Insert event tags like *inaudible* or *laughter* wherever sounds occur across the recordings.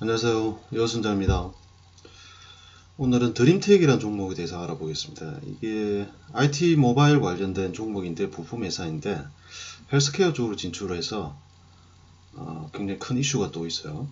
안녕하세요. 여순자입니다. 오늘은 드림텍이라는 종목에 대해서 알아보겠습니다. 이게 IT 모바일 관련된 종목인데 부품 회사인데 헬스케어 쪽으로 진출해서 어, 굉장히 큰 이슈가 또 있어요.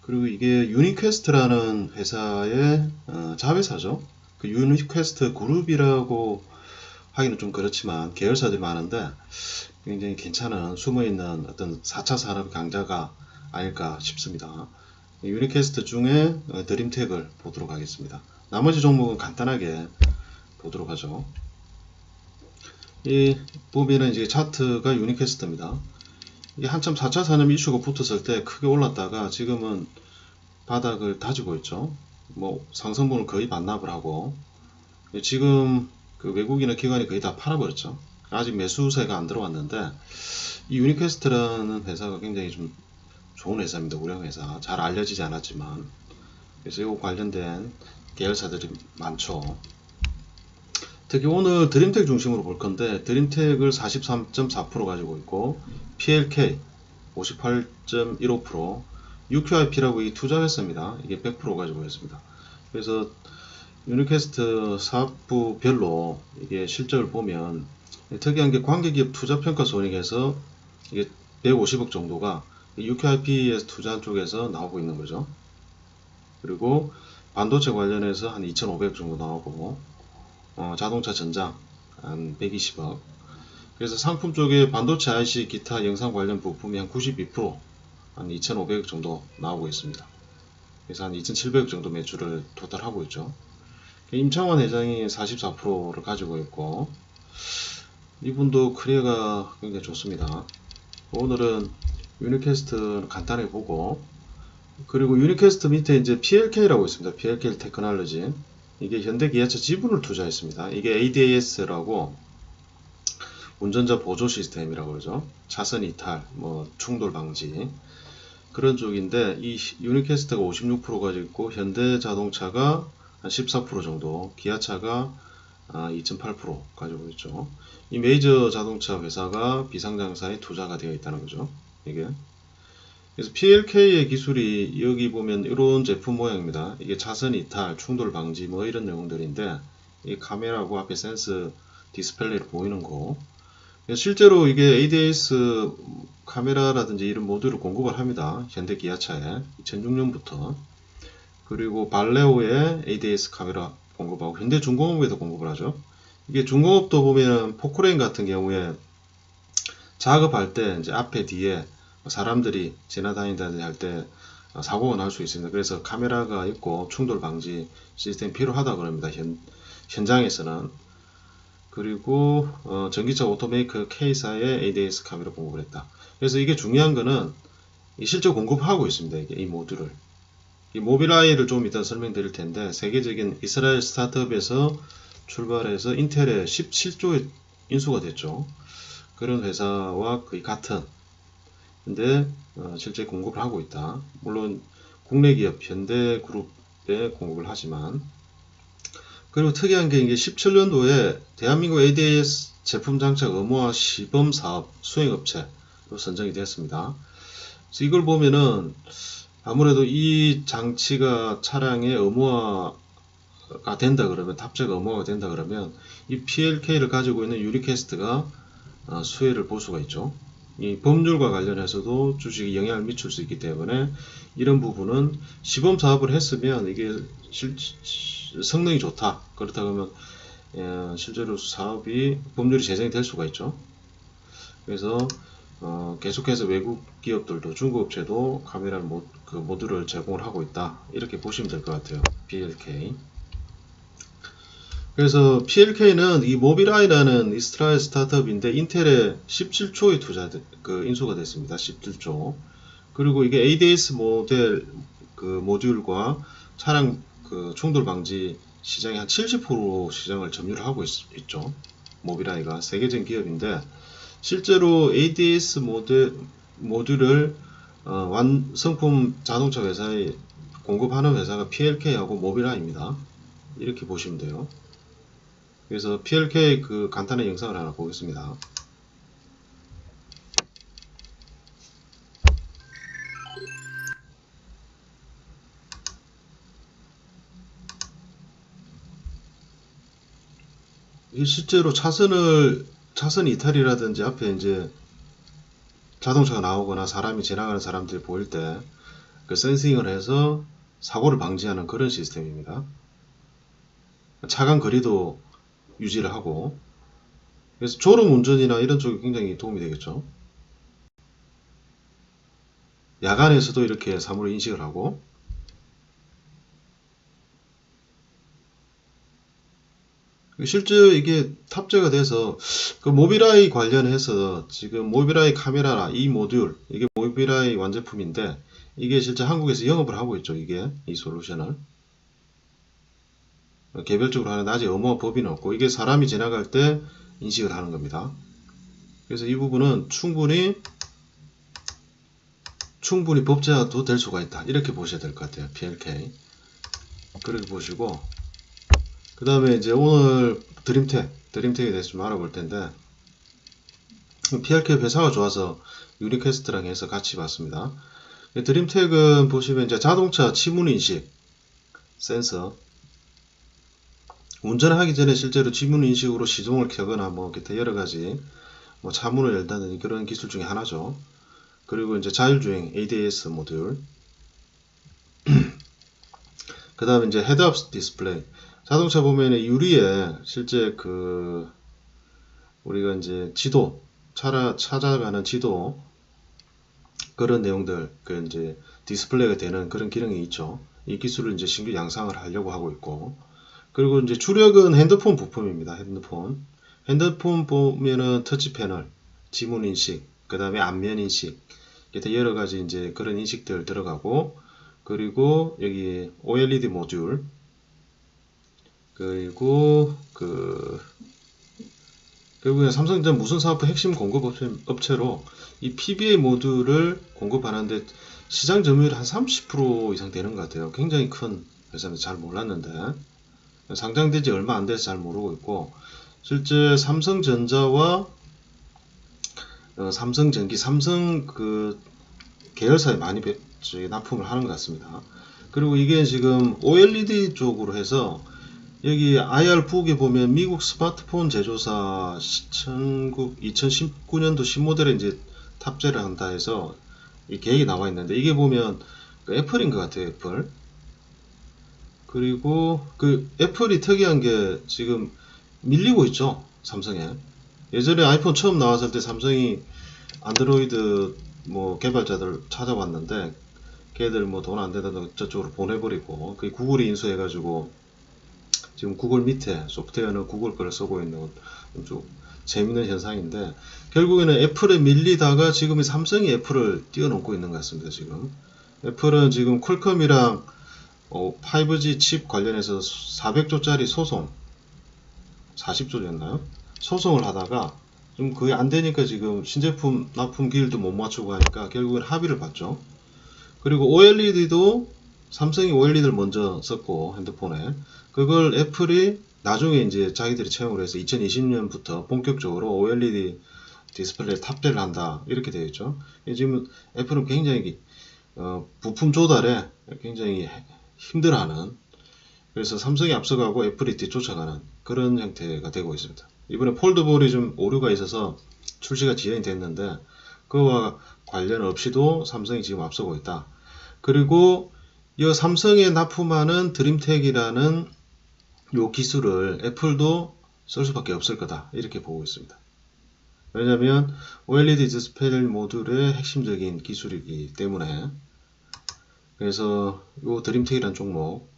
그리고 이게 유니퀘스트라는 회사의 어, 자회사죠. 그 유니퀘스트 그룹이라고 하기는 좀 그렇지만 계열사들이 많은데 굉장히 괜찮은 숨어있는 어떤 4차 산업 강자가 아닐까 싶습니다. 유니캐스트 중에 어, 드림텍을 보도록 하겠습니다. 나머지 종목은 간단하게 보도록 하죠. 이 보면은 이제 차트가 유니캐스트입니다. 이게 한참 4차 산업 이슈가 붙었을 때 크게 올랐다가 지금은 바닥을 다지고 있죠. 뭐 상승분을 거의 반납을 하고 지금 그 외국인의 기관이 거의 다 팔아버렸죠. 아직 매수세가 안 들어왔는데 이 유니퀘스트라는 회사가 굉장히 좀 좋은 회사입니다. 우량 회사. 잘 알려지지 않았지만 그래서 이 관련된 계열사들이 많죠. 특히 오늘 드림텍 중심으로 볼 건데 드림텍을 43.4% 가지고 있고 PLK 58.15% UQIP라고 이 투자회사입니다. 이게 100% 가지고 있습니다. 그래서 유니캐스트 사업부별로 이게 실적을 보면 특이한 게 관계기업 투자평가 손익에서 이게 150억 정도가 UQIP에서 투자한 쪽에서 나오고 있는 거죠. 그리고 반도체 관련해서 한 2,500억 정도 나오고 어, 자동차 전장 한 120억 그래서 상품 쪽에 반도체 IC 기타 영상 관련 부품이 한 92%한 2,500억 정도 나오고 있습니다. 그래서 한 2,700억 정도 매출을 도달하고 있죠. 임창환 회장이 44%를 가지고 있고 이분도 크리어가 굉장히 좋습니다. 오늘은 유니캐스트 간단하게 보고 그리고 유니캐스트 밑에 이제 PLK라고 있습니다. PLK 테크놀로지 이게 현대기아차 지분을 투자했습니다. 이게 ADAS라고 운전자 보조 시스템이라고 그러죠. 차선 이탈, 뭐 충돌 방지 그런 쪽인데 이 유니캐스트가 56% 가지고 있고 현대자동차가 한 14% 정도, 기아차가 2.8% 가지고 있죠. 이 메이저 자동차 회사가 비상장사에 투자가 되어 있다는 거죠. 이게. 그래서 PLK의 기술이 여기 보면 이런 제품 모양입니다. 이게 차선 이탈, 충돌 방지 뭐 이런 내용들인데 이 카메라고 앞에 센스 디스플레이로 보이는 거. 실제로 이게 ADS 카메라라든지 이런 모듈을 공급을 합니다. 현대 기아차에 2006년부터. 그리고 발레오의 ADS 카메라 공급하고 현대 중공업에도 공급을 하죠. 이게 중공업도 보면 포크레인 같은 경우에 작업할 때 이제 앞에 뒤에 사람들이 지나다니다니 할때 사고가 날 수 있습니다. 그래서 카메라가 있고 충돌 방지 시스템이 필요하다 그럽니다. 현, 현장에서는 그리고 어, 전기차 오토메이크 K사의 ADS 카메라 공급을 했다. 그래서 이게 중요한 거는 실제 공급하고 있습니다. 이게 이 모듈을 이 모빌아이를 좀 이따 설명드릴 텐데 세계적인 이스라엘 스타트업에서 출발해서 인텔에 17조에 인수가 됐죠. 그런 회사와 거의 같은 근데 어, 실제 공급을 하고 있다. 물론 국내 기업 현대그룹에 공급을 하지만 그리고 특이한 게 이게 17년도에 대한민국 ADAS 제품 장착 의무화 시범 사업 수행업체로 선정이 됐습니다. 그래서 이걸 보면은 아무래도 이 장치가 차량의 의무화가 된다 그러면 탑재가 의무화가 된다 그러면 이 PLK를 가지고 있는 유리캐스트가 어, 수혜를 볼 수가 있죠. 이 법률과 관련해서도 주식에 영향을 미칠 수 있기 때문에 이런 부분은 시범 사업을 했으면 이게 실, 성능이 좋다. 그렇다 그러면 예, 실제로 사업이 법률이 제정이 될 수가 있죠. 그래서 어, 계속해서 외국 기업들도 중국 업체도 카메라 모, 그 모듈을 제공을 하고 있다. 이렇게 보시면 될 것 같아요. PLK. 그래서 PLK는 이 모빌아이라는 이스라엘 스타트업인데 인텔에 17조의 투자 그 인수가 됐습니다. 17조. 그리고 이게 ADS 모델 그 모듈과 차량 그 충돌 방지 시장이 한70% 시장을 점유를 하고 있, 죠 모빌아이가 세계적인 기업인데 실제로 ADS 모델 모듈을 어, 완성품 자동차 회사에 공급하는 회사가 PLK하고 모빌아이입니다. 이렇게 보시면 돼요. 그래서 PLK 그 간단한 영상을 하나 보겠습니다. 이 실제로 차선을 차선 이탈이라든지 앞에 이제 자동차가 나오거나 사람이 지나가는 사람들이 보일 때 그 센싱을 해서 사고를 방지하는 그런 시스템입니다. 차간 거리도 유지를 하고. 그래서 졸음 운전이나 이런 쪽에 굉장히 도움이 되겠죠. 야간에서도 이렇게 사물을 인식을 하고. 실제 이게 탑재가 돼서 그 모빌아이 관련해서 지금 모빌아이 카메라나 이 모듈 이게 모빌아이 완제품인데 이게 실제 한국에서 영업을 하고 있죠 이게 이 솔루션을 개별적으로 하는 아직 어머 법인은 없고 이게 사람이 지나갈 때 인식을 하는 겁니다. 그래서 이 부분은 충분히 충분히 법제화도 될 수가 있다. 이렇게 보셔야 될 것 같아요. PLK 그렇게 보시고 그 다음에 이제 오늘 드림텍, 드림텍에 대해서 좀 알아볼 텐데, PRK 회사가 좋아서 유니캐스트랑 해서 같이 봤습니다. 드림텍은 보시면 이제 자동차 지문 인식 센서, 운전하기 전에 실제로 지문 인식으로 시동을 켜거나 뭐 기타 여러 가지 뭐 차문을 열다는 그런 기술 중에 하나죠. 그리고 이제 자율주행 ADAS 모듈, *clears throat* 그 다음에 이제 헤드업 디스플레이. 자동차 보면은 유리에 실제 그 우리가 이제 지도 차라 찾아가는 지도 그런 내용들 그 이제 디스플레이가 되는 그런 기능이 있죠. 이 기술을 이제 신규 양상을 하려고 하고 있고 그리고 이제 주력은 핸드폰 부품입니다. 핸드폰 핸드폰 보면은 터치 패널, 지문 인식, 그 다음에 안면 인식 이렇게 여러 가지 이제 그런 인식들 들어가고 그리고 여기 OLED 모듈 그리고 그 결국에 삼성전자 무선 사업부 핵심 공급 업체, 업체 로 이 PBA 모듈을 공급하는데 시장 점유율 한 30% 이상 되는 것 같아요. 굉장히 큰 회사인데 잘 몰랐는데 상장된 지 얼마 안 돼서 잘 모르고 있고 실제 삼성전자와 어, 삼성전기, 삼성 그 계열사에 많이 배, 납품을 하는 것 같습니다. 그리고 이게 지금 OLED 쪽으로 해서 여기 IR 북에 보면 미국 스마트폰 제조사 2019년도 신모델에 이제 탑재를 한다 해서 이 계획이 나와 있는데 이게 보면 그 애플인 것 같아요 애플 그리고 그 애플이 특이한 게 지금 밀리고 있죠 삼성에 예전에 아이폰 처음 나왔을 때 삼성이 안드로이드 뭐 개발자들 찾아왔는데 걔들 뭐 돈안 된다고 저쪽으로 보내버리고 그 구글이 인수해가지고 지금 구글 밑에 소프트웨어는 구글 거를 쓰고 있는 좀 재밌는 현상인데 결국에는 애플에 밀리다가 지금 삼성이 애플을 뛰어넘고 있는 것 같습니다. 지금 애플은 지금 퀄컴이랑 어, 5G 칩 관련해서 400조짜리 소송 40조였나요? 소송을 하다가 좀 거의 안 되니까 지금 신제품 납품 기일도 못 맞추고 하니까 결국엔 합의를 봤죠. 그리고 OLED도 삼성이 OLED를 먼저 썼고 핸드폰에 그걸 애플이 나중에 이제 자기들이 채용을 해서 2020년부터 본격적으로 OLED 디스플레이 탑재를 한다 이렇게 되어 있죠. 지금 애플은 굉장히 어, 부품 조달에 굉장히 힘들어하는 그래서 삼성이 앞서가고 애플이 뒤쫓아가는 그런 형태가 되고 있습니다. 이번에 폴드볼이 좀 오류가 있어서 출시가 지연이 됐는데 그와 관련 없이도 삼성이 지금 앞서고 있다. 그리고 이 삼성에 납품하는 드림텍이라는 요 기술을 애플도 쓸 수밖에 없을 거다 이렇게 보고 있습니다. 왜냐하면 OLED 디스플레이 모듈의 핵심적인 기술이기 때문에 그래서 요 드림텍이라는 종목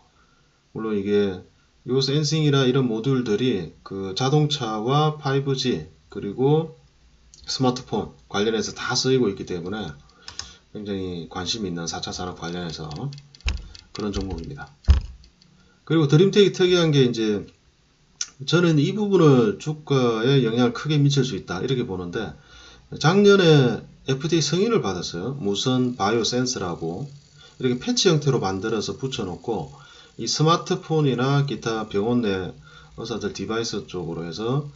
물론 이게 요 센싱이나 이런 모듈들이 그 자동차와 5G 그리고 스마트폰 관련해서 다 쓰이고 있기 때문에 굉장히 관심 있는 4차 산업 관련해서 그런 종목입니다. 그리고 드림텍이 특이한 게 이제 저는 이 부분을 주가에 영향을 크게 미칠 수 있다 이렇게 보는데 작년에 FDA 승인을 받았어요. 무선 바이오 센스라고 이렇게 패치 형태로 만들어서 붙여놓고 이 스마트폰이나 기타 병원 내 의사들 디바이스 쪽으로 해서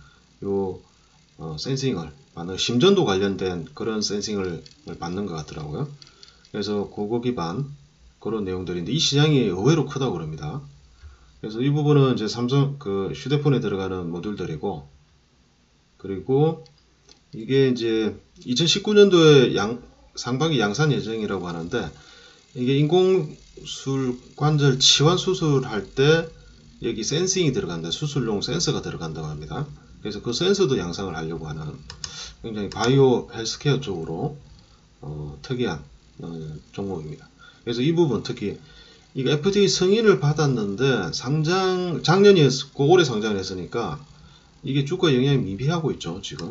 요 어, 센싱을 받는 심전도 관련된 그런 센싱을 받는 것 같더라고요. 그래서 그거 기반 그런 내용들인데 이 시장이 의외로 크다고 그럽니다. 그래서 이 부분은 이제 삼성 그 휴대폰에 들어가는 모듈들이고 그리고 이게 이제 2019년도에 양, 상반기 양산 예정이라고 하는데 이게 인공술 관절 치환 수술할 때 여기 센싱이 들어간다. 수술용 센서가 들어간다고 합니다. 그래서 그 센서도 양상을 하려고 하는 굉장히 바이오 헬스케어 쪽으로 어, 특이한 어, 종목입니다. 그래서 이 부분 특히 이거 FDA 승인을 받았는데 상장 작년이었고 올해 상장을 했으니까 이게 주가 영향이 미비하고 있죠 지금.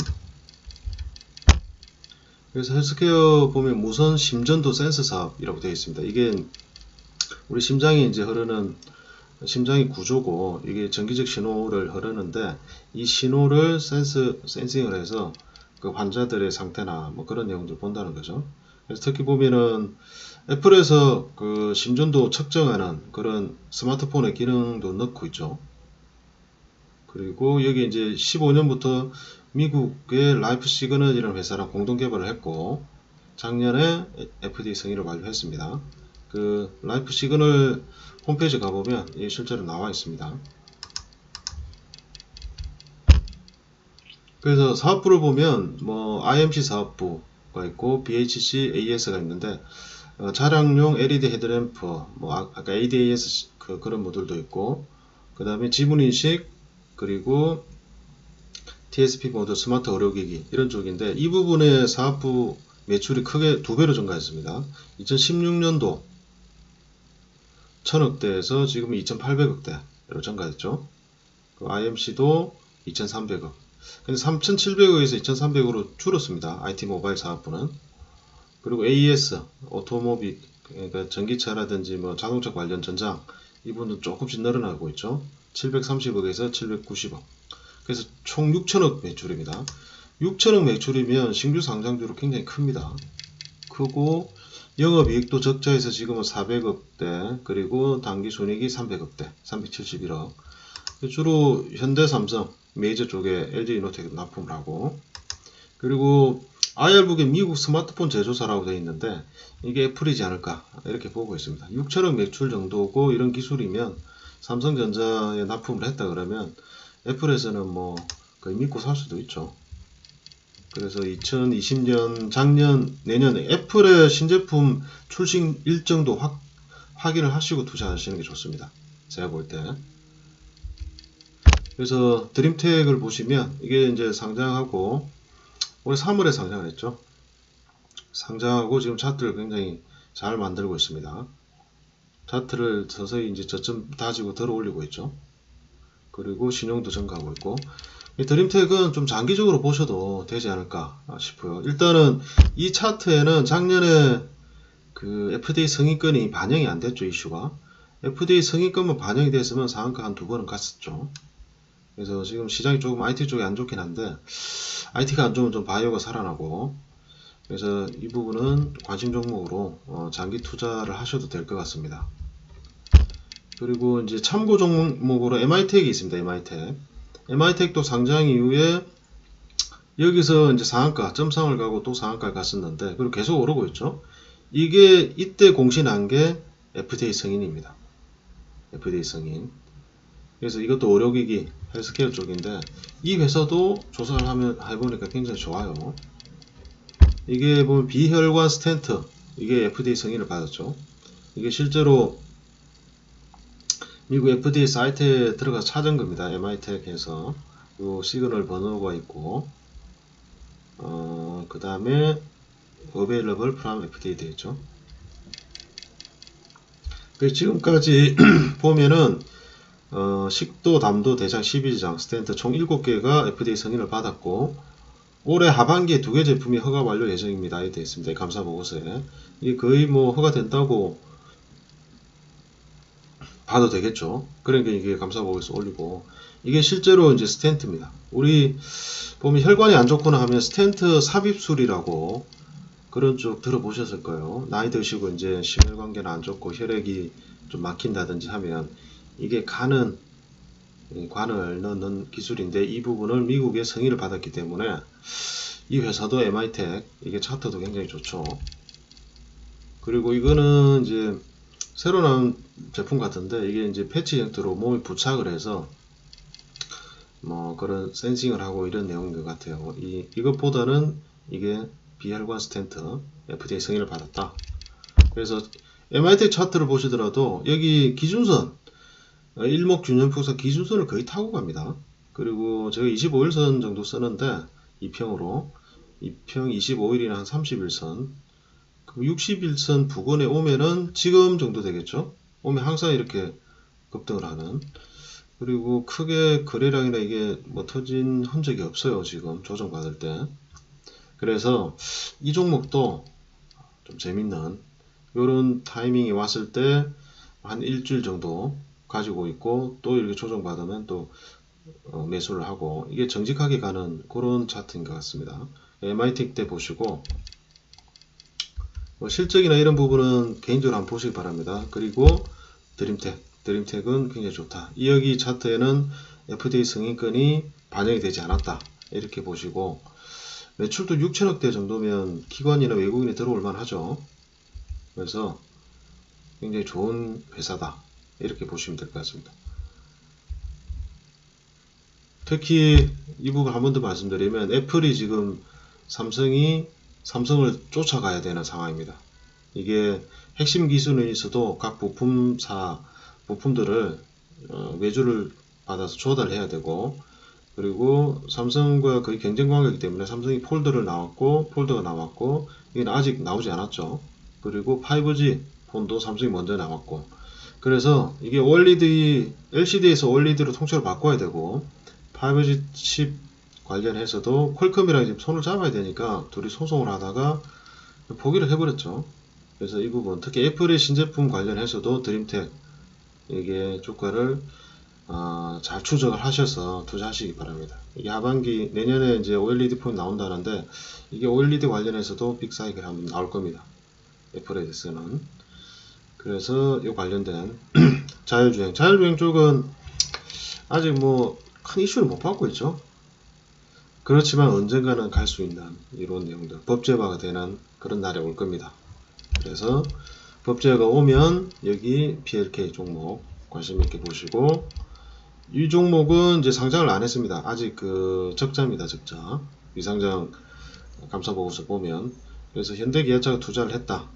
그래서 헬스케어 보면 무선 심전도 센서 사업이라고 되어 있습니다. 이게 우리 심장이 이제 흐르는 심장의 구조고 이게 전기적 신호를 흐르는데 이 신호를 센스 센싱을 해서 그 환자들의 상태나 뭐 그런 내용들 본다는 거죠. 그래서 특히 보면은 애플에서 그 심전도 측정하는 그런 스마트폰의 기능도 넣고 있죠. 그리고 여기 이제 15년부터 미국의 라이프 시그널이라는 회사랑 공동 개발을 했고 작년에 FDA 승인을 완료했습니다. 그 라이프 시그널 홈페이지 가보면 실제로 나와 있습니다. 그래서 사업부를 보면 뭐 IMC 사업부가 있고 BHC AS가 있는데 어, 차량용 LED 헤드램프 뭐 아, 아까 ADAS 그, 그런 모듈도 있고 그 다음에 지문인식 그리고 TSP 모드 스마트 의료기기 이런 쪽인데 이 부분의 사업부 매출이 크게 두 배로 증가했습니다. 2016년도 1000억대에서 지금 2800억대로 증가했죠. 그 IMC도 2300억. 근데 3700억에서 2300억으로 줄었습니다. IT 모바일 사업부는. 그리고 AES, 오토모빌, 그러니까 전기차라든지 뭐 자동차 관련 전장, 이분은 조금씩 늘어나고 있죠. 730억에서 790억. 그래서 총 6천억 매출입니다. 6천억 매출이면 신규 상장주로 굉장히 큽니다. 크고 영업이익도 적자에서 지금은 400억대 그리고 당기순이익이 300억대 371억 주로 현대삼성 메이저 쪽에 LG이노텍 납품을 하고 그리고 IR북에 미국 스마트폰 제조사라고 되어 있는데 이게 애플이지 않을까 이렇게 보고 있습니다. 6천억 매출 정도고 이런 기술이면 삼성전자에 납품을 했다 그러면 애플에서는 뭐 거의 믿고 살 수도 있죠. 그래서 2020년 작년 내년에 애플의 신제품 출시 일정도 확, 확인을 하시고 투자하시는 게 좋습니다. 제가 볼 때. 그래서 드림텍을 보시면 이게 이제 상장하고 올해 3월에 상장을 했죠. 상장하고 지금 차트를 굉장히 잘 만들고 있습니다. 차트를 서서히 이제 저점 다지고 들어 올리고 있죠. 그리고 신용도 증가하고 있고 이 드림텍은 좀 장기적으로 보셔도 되지 않을까 싶어요. 일단은 이 차트에는 작년에 그 FDA 승인권이 반영이 안 됐죠, 이슈가. FDA 승인권만 반영이 됐으면 상한가 한 두 번은 갔었죠. 그래서 지금 시장이 조금 IT 쪽이 안 좋긴 한데, IT가 안 좋으면 좀 바이오가 살아나고, 그래서 이 부분은 관심 종목으로 어, 장기 투자를 하셔도 될 것 같습니다. 그리고 이제 참고 종목으로 MI텍이 있습니다, MI텍. MI텍도 상장 이후에 여기서 이제 상한가, 점상을 가고 또 상한가를 갔었는데, 그리고 계속 오르고 있죠. 이게 이때 공신한 게 FDA 승인입니다. FDA 승인. 그래서 이것도 의료기기, 헬스케어 쪽인데, 이 회사도 조사를 하면, 해보니까 굉장히 좋아요. 이게 보면 비혈관 스텐트, 이게 FDA 승인을 받았죠. 이게 실제로 미국 FDA 사이트에 들어가서 찾은 겁니다. MI텍에서 요 시그널 번호가 있고 어, 그 다음에 available from FDA 되어 있죠. 그 지금까지 *clears throat* 보면은 어, 식도, 담도, 대장, 12장, 스탠트 총 7개가 FDA 승인을 받았고 올해 하반기에 두 개 제품이 허가 완료 예정입니다. 되어 있습니다. 감사 보고서에 이게 거의 뭐 허가 된다고 봐도 되겠죠. 그러니까 이게 감사보고서 올리고 이게 실제로 이제 스텐트입니다. 우리 보면 혈관이 안 좋거나 하면 스텐트 삽입술이라고 그런 쪽 들어보셨을 거예요. 나이 드시고 이제 심혈관계는 안 좋고 혈액이 좀 막힌다든지 하면 이게 간은 관을 넣는 기술인데 이 부분을 미국에 승인을 받았기 때문에 이 회사도 MI텍 이게 차트도 굉장히 좋죠. 그리고 이거는 이제 새로 나온 제품 같은데 이게 이제 패치 형태로 몸에 부착을 해서 뭐 그런 센싱을 하고 이런 내용인 것 같아요. 이 이것보다는 이게 비혈관 스텐트 FDA 승인을 받았다. 그래서 MIT 차트를 보시더라도 여기 기준선 어, 일목균형폭사 기준선을 거의 타고 갑니다. 그리고 제가 25일선 정도 쓰는데 2평으로 2평 25일이나 한 30일선 그 60일선 부근에 오면은 지금 정도 되겠죠. 오면 항상 이렇게 급등을 하는 그리고 크게 거래량이나 이게 뭐 터진 흔적이 없어요. 지금 조정받을 때. 그래서 이 종목도 좀 재밌는 이런 타이밍이 왔을 때 한 일주일 정도 가지고 있고 또 이렇게 조정받으면 또 어, 매수를 하고 이게 정직하게 가는 그런 차트인 것 같습니다. MIT 때 보시고 뭐 실적이나 이런 부분은 개인적으로 한번 보시기 바랍니다. 그리고 드림텍, 드림텍은 굉장히 좋다. 이 여기 차트에는 FDA 승인권이 반영이 되지 않았다. 이렇게 보시고 매출도 6천억대 정도면 기관이나 외국인이 들어올 만하죠. 그래서 굉장히 좋은 회사다. 이렇게 보시면 될 것 같습니다. 특히 이 부분 한 번 더 말씀드리면 애플이 지금 삼성이 삼성을 쫓아가야 되는 상황입니다. 이게 핵심 기술은 있어도 각 부품사 부품들을 어, 외주를 받아서 조달해야 되고 그리고 삼성과 거의 경쟁 관계이기 때문에 삼성이 폴더를 나왔고 폴더가 나왔고 이건 아직 나오지 않았죠. 그리고 5G 폰도 삼성이 먼저 나왔고 그래서 이게 OLED LCD에서 OLED로 통째로 바꿔야 되고 5G 칩 관련해서도 퀄컴이랑 지금 손을 잡아야 되니까 둘이 소송을 하다가 포기를 해버렸죠. 그래서 이 부분 특히 애플의 신제품 관련해서도 드림텍 이게 주가를 어, 잘 추적을 하셔서 투자하시기 바랍니다. 이게 하반기 내년에 이제 OLED 폰 나온다는데 이게 OLED 관련해서도 빅사이클 한번 나올 겁니다. 애플에 대해서는 그래서 이 관련된 *clears throat* 자율주행 자율주행 쪽은 아직 뭐 큰 이슈를 못 받고 있죠. 그렇지만 언젠가는 갈 수 있는 이런 내용들 법제화가 되는 그런 날이 올 겁니다. 그래서 법제화가 오면 여기 PLK 종목 관심 있게 보시고 이 종목은 이제 상장을 안 했습니다. 아직 그 적자입니다. 적자. 위상장 감사 보고서 보면 그래서 현대기아차가 투자를 했다.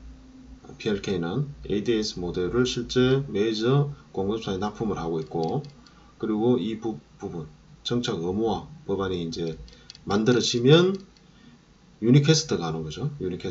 PLK는 ADS 모델을 실제 메이저 공급사에 납품을 하고 있고 그리고 이 부, 부분 정착 의무화 법안이 이제 만들어지면 유니캐스트가 하는 거죠. 유니캐스트